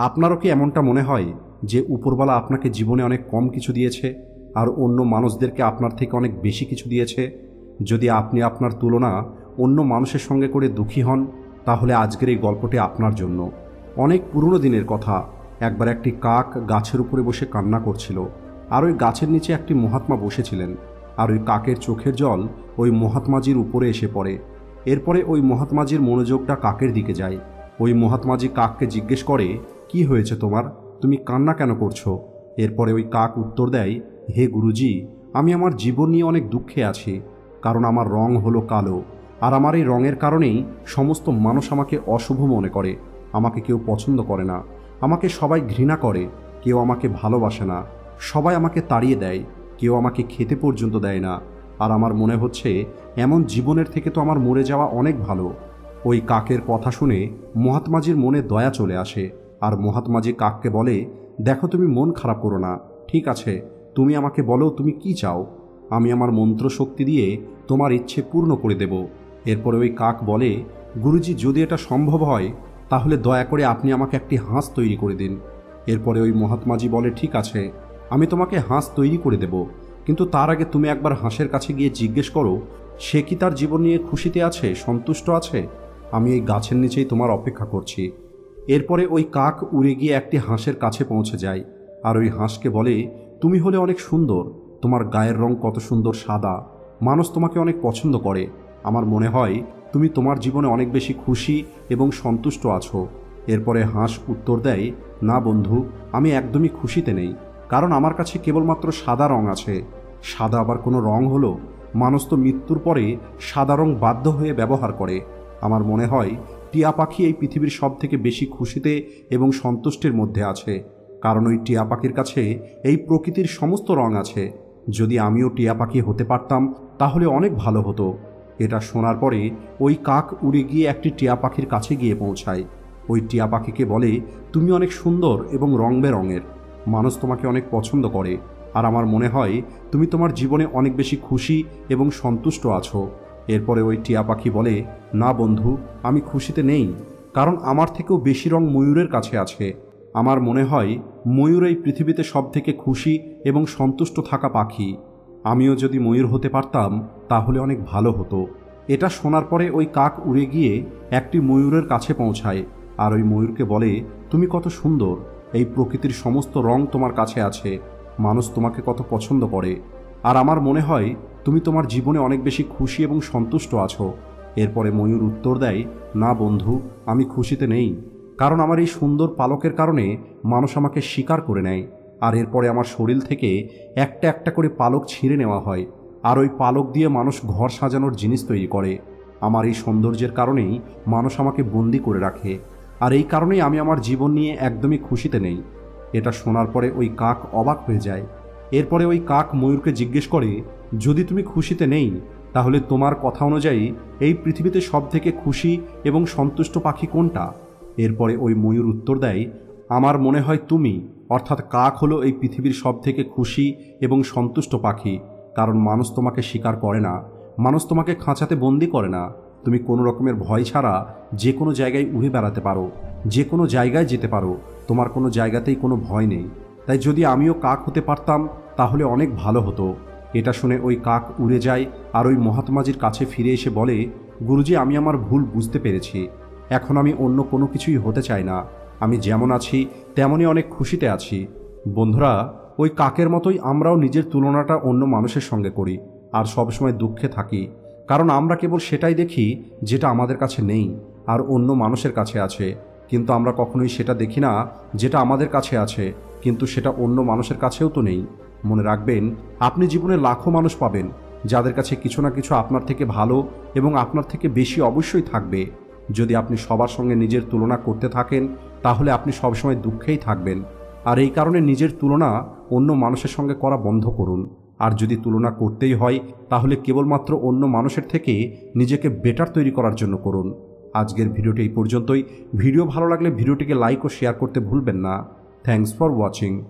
আপনারও কি এমনটা মনে হয় যে উপরবালা আপনাকে জীবনে অনেক কম কিছু দিয়েছে আর অন্য মানুষদেরকে আপনার থেকে অনেক বেশি কিছু দিয়েছে? যদি আপনি আপনার তুলনা অন্য মানুষের সঙ্গে করে দুঃখী হন, তাহলে আজকের এই গল্পটি আপনার জন্য। অনেক পুরনো দিনের কথা। একবার একটি কাক গাছের উপরে বসে কান্না করছিল। আর ওই গাছের নিচে একটি মহাত্মা বসেছিলেন। আর ওই কাকের চোখের জল ওই মহাত্মাজির উপরে এসে পড়ে। এরপরে ওই মহাত্মাজির মনোযোগটা কাকের দিকে যায়। ওই মহাত্মাজি কাককে জিজ্ঞেস করে কি হয়েছে তোমার? তুমি কান্না কেন করছ? এরপরে ওই কাক উত্তর দেয়, হে গুরুজি, আমি আমার জীবন নিয়ে অনেক দুঃখে আছি, কারণ আমার রং হলো কালো, আর আমার এই রঙের কারণেই সমস্ত মানুষ আমাকে অশুভ মনে করে, আমাকে কেউ পছন্দ করে না, আমাকে সবাই ঘৃণা করে, কেউ আমাকে ভালোবাসে না, সবাই আমাকে তাড়িয়ে দেয়, কেউ আমাকে খেতে পর্যন্ত দেয় না, আর আমার মনে হচ্ছে এমন জীবনের থেকে তো আমার মরে যাওয়া অনেক ভালো। ওই কাকের কথা শুনে মহাত্মাজির মনে দয়া চলে আসে আর মহাত্মাজি কাককে বলে, দেখো তুমি মন খারাপ করো না, ঠিক আছে, তুমি আমাকে বলো তুমি কি চাও? আমি আমার মন্ত্র শক্তি দিয়ে তোমার ইচ্ছে পূর্ণ করে দেব। এরপরে ওই কাক বলে, গুরুজি, যদি এটা সম্ভব হয়, তাহলে দয়া করে আপনি আমাকে একটি হাঁস তৈরি করে দিন। এরপরে ওই মহাত্মাজি বলে, ঠিক আছে, আমি তোমাকে হাঁস তৈরি করে দেব, কিন্তু তার আগে তুমি একবার হাঁসের কাছে গিয়ে জিজ্ঞেস করো, সে কি তার জীবন নিয়ে খুশিতে আছে, সন্তুষ্ট আছে? আমি এই গাছের নিচেই তোমার অপেক্ষা করছি। এরপরে ওই কাক উড়ে গিয়ে একটি হাঁসের কাছে পৌঁছে যায়। আর ওই হাঁসকে বলে, তুমি হলে অনেক সুন্দর, তোমার গায়ের রং কত সুন্দর সাদা, মানুষ তোমাকে অনেক পছন্দ করে। আমার মনে হয় তুমি তোমার জীবনে অনেক বেশি খুশি এবং সন্তুষ্ট আছো। এরপরে হাঁস উত্তর দেয়, না বন্ধু, আমি একদমই খুশিতে নেই, কারণ আমার কাছে কেবলমাত্র সাদা রং আছে। সাদা আবার কোনো রং হলো? মানুষ তো মৃত্যুর পরে সাদা রং বাধ্য হয়ে ব্যবহার করে। আমার মনে হয় টিয়া পাখি এই পৃথিবীর সব থেকে বেশি খুশিতে এবং সন্তুষ্টির মধ্যে আছে। কারণ ওই টিয়া পাখির কাছে এই প্রকৃতির সমস্ত রং আছে। যদি আমিও টিয়া পাখি হতে পারতাম, তাহলে অনেক ভালো হতো। এটা শোনার পরে ওই কাক উড়ে গিয়ে একটি টিয়া পাখির কাছে গিয়ে পৌঁছায়। ওই টিয়া পাখিকে বলে, তুমি অনেক সুন্দর এবং রং বেরঙের মানুষ তোমাকে অনেক পছন্দ করে। আর আমার মনে হয়, তুমি তোমার জীবনে অনেক বেশি খুশি এবং সন্তুষ্ট আছো। এরপরে ওই টিয়া পাখি বলে, না বন্ধু, আমি খুশিতে নেই, কারণ আমার থেকেও বেশি রং ময়ূরের কাছে আছে। আমার মনে হয় ময়ূর এই পৃথিবীতে সব থেকে খুশি এবং সন্তুষ্ট থাকা পাখি। আমিও যদি ময়ূর হতে পারতাম, তাহলে অনেক ভালো হতো। এটা শোনার পরে ওই কাক উড়ে গিয়ে একটি ময়ূরের কাছে পৌঁছায় আর ওই ময়ূরকে বলে, তুমি কত সুন্দর, এই প্রকৃতির সমস্ত রং তোমার কাছে আছে। মানুষ তোমাকে কত পছন্দ করে। আর আমার মনে হয় তুমি তোমার জীবনে অনেক বেশি খুশি এবং সন্তুষ্ট আছো। এরপরে ময়ূর উত্তর দেয়, না বন্ধু, আমি খুশিতে নেই। কারণ আমার এই সুন্দর পালকের কারণে মানুষ আমাকে স্বীকার করে নেয়। আর এরপরে আমার শরীর থেকে একটা একটা করে পালক ছিঁড়ে নেওয়া হয়। আর ওই পালক দিয়ে মানুষ ঘর সাজানোর জিনিস তৈরি করে। আমার এই সৌন্দর্যের কারণেই মানুষ আমাকে বন্দি করে রাখে। আর এই কারণেই আমি আমার জীবন নিয়ে একদমই খুশিতে নেই। এটা শোনার পরে ওই কাক অবাক হয়ে যায়। এরপরে ওই কাক ময়ূরকে জিজ্ঞেস করে যদি তুমি খুশিতে নেই, তাহলে তোমার কথা অনুযায়ী এই পৃথিবীতে সব থেকে খুশি এবং সন্তুষ্ট পাখি কোনটা? এরপরে ওই ময়ূর উত্তর দেয়, আমার মনে হয় তুমি, অর্থাৎ কাক হলো এই পৃথিবীর সব থেকে খুশি এবং সন্তুষ্ট পাখি, কারণ মানুষ তোমাকে স্বীকার করে না, মানুষ তোমাকে খাঁচাতে বন্দি করে না। তুমি কোনো রকমের ভয় ছাড়া যে কোনো জায়গায় উড়ে বেড়াতে পারো, যে কোনো জায়গায় যেতে পারো, তোমার কোনো জায়গাতেই কোনো ভয় নেই। তাই যদি আমিও কাক হতে পারতাম, তাহলে অনেক ভালো হতো। এটা শুনে ওই কাক উড়ে যায় আর ওই মহাত্মাজির কাছে ফিরে এসে বলে, গুরুজি, আমি আমার ভুল বুঝতে পেরেছি। এখন আমি অন্য কোনো কিছুই হতে চাই না। আমি যেমন আছি, তেমনই অনেক খুশিতে আছি। বন্ধুরা, ওই কাকের মতোই আমরাও নিজের তুলনাটা অন্য মানুষের সঙ্গে করি আর সবসময় দুঃখে থাকি। কারণ আমরা কেবল সেটাই দেখি যেটা আমাদের কাছে নেই আর অন্য মানুষের কাছে আছে। কিন্তু আমরা কখনোই সেটা দেখি না যেটা আমাদের কাছে আছে। কিন্তু সেটা অন্য মানুষের কাছেও তো নেই। মনে রাখবেন, আপনি জীবনে লাখো মানুষ পাবেন, যাদের কাছে কিছু না কিছু আপনার থেকে ভালো এবং আপনার থেকে বেশি অবশ্যই থাকবে। যদি আপনি সবার সঙ্গে নিজের তুলনা করতে থাকেন, তাহলে আপনি সবসময় দুঃখেই থাকবেন। আর এই কারণে নিজের তুলনা অন্য মানুষের সঙ্গে করা বন্ধ করুন। আর যদি তুলনা করতেই হয়, তাহলে কেবলমাত্র অন্য মানুষের থেকে নিজেকে বেটার তৈরি করার জন্য করুন। আজকের ভিডিওটি এই পর্যন্তই। ভিডিও ভালো লাগলে ভিডিওটিকে লাইক ও শেয়ার করতে ভুলবেন না। Thanks for watching